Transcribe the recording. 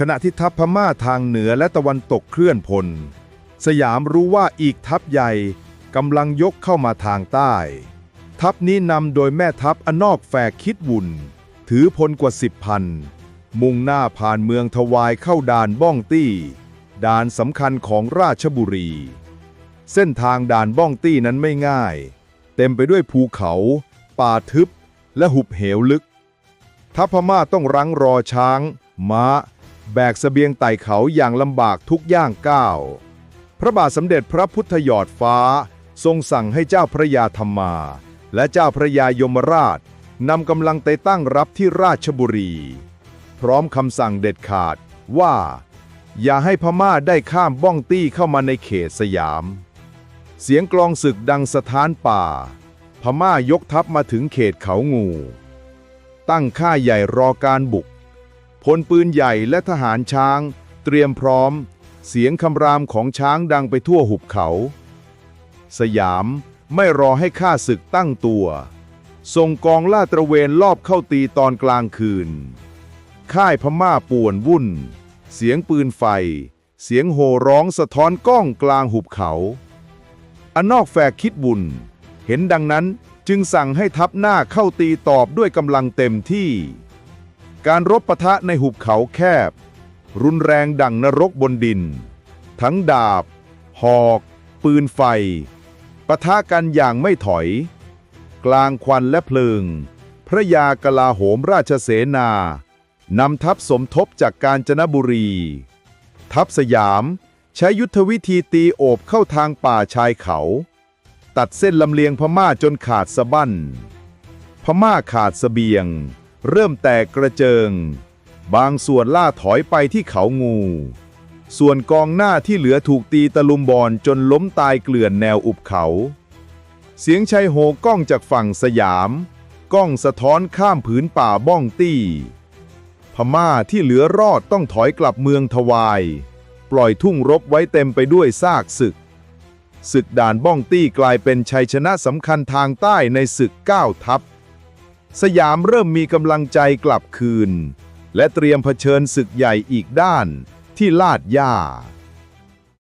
ขณะที่ทัพพม่าทางเหนือและตะวันตกเคลื่อนพล สยามรู้ว่าอีกทัพใหญ่กำลังยกเข้ามาทางใต้ ทัพนี้นำโดยแม่ทัพอนอกแฝกคิดวุ่น ถือพลกว่าสิบพัน มุ่งหน้าผ่านเมืองทวายเข้าด่านบ้องตี้ ด่านสำคัญของราชบุรี เส้นทางด่านบ้องตี้นั้นไม่ง่าย เต็มไปด้วยภูเขา ป่าทึบ และหุบเหวลึก ทัพพม่าต้องรั้งรอช้าง ม้า แบกเสบียงไต่เขาอย่างลำบากทุกย่างก้าว พระบาทสมเด็จพระพุทธยอดฟ้า ทรงสั่งให้เจ้าพระยาธรรมา และเจ้าพระยายมราชนำกำลังไปตั้งรับที่ราชบุรี พร้อมคำสั่งเด็ดขาดว่า อย่าให้พม่าได้ข้ามบ้องตี้เข้ามาในเขตสยาม เสียงกลองศึกดังสถานป่า พม่ายกทัพมาถึงเขตเขางู ตั้งค่าใหญ่รอการบุก พลปืนใหญ่และทหารช้าง เตรียมพร้อม เสียงคำรามของช้างดังไปทั่วหุบเขา สยามไม่รอให้ข้าศึกตั้งตัวส่งกองลาดตระเวนลอบเข้าตีตอนกลางคืน ค่ายพม่าป่วนวุ่น เสียงปืนไฟ เสียงโห่ร้องสะท้อนก้องกลางหุบเขาอนนอกแฝกคิดบุญ เห็นดังนั้นจึงสั่งให้ทัพหน้าเข้าตีตอบด้วยกำลังเต็มที่ การรบปะทะในหุบเขาแคบ รุนแรงดังนรกบนดิน ทั้งดาบ หอก ปืนไฟปะทะกันอย่างไม่ถอย กลางควันและเพลิง พระยากลาโหมราชเสนานำทัพสมทบจากกาญจนบุรี ทัพสยามใช้ยุทธวิธีตีโอบเข้าทางป่าชายเขา ตัดเส้นลำเลียงพม่าจนขาดสะบั้น พม่าขาดสเสบียง เริ่มแตกกระเจิง บางส่วนล่าถอยไปที่เขางู ส่วนกองหน้าที่เหลือถูกตีตะลุมบอลจนล้มตายเกลื่อนแนวอุบเขา เสียงชัยโหก้องจากฝั่งสยาม ก้องสะท้อนข้ามผืนป่าบ้องตี้ พม่าที่เหลือรอดต้องถอยกลับเมืองทวาย ปล่อยทุ่งรบไว้เต็มไปด้วยซากศึกศึกด่านบ้องตี้กลายเป็นชัยชนะสำคัญทางใต้ในศึกเก้าทัพ สยามเริ่มมีกำลังใจกลับคืน และเตรียมเผชิญศึกใหญ่อีกด้านที่ลาดย่า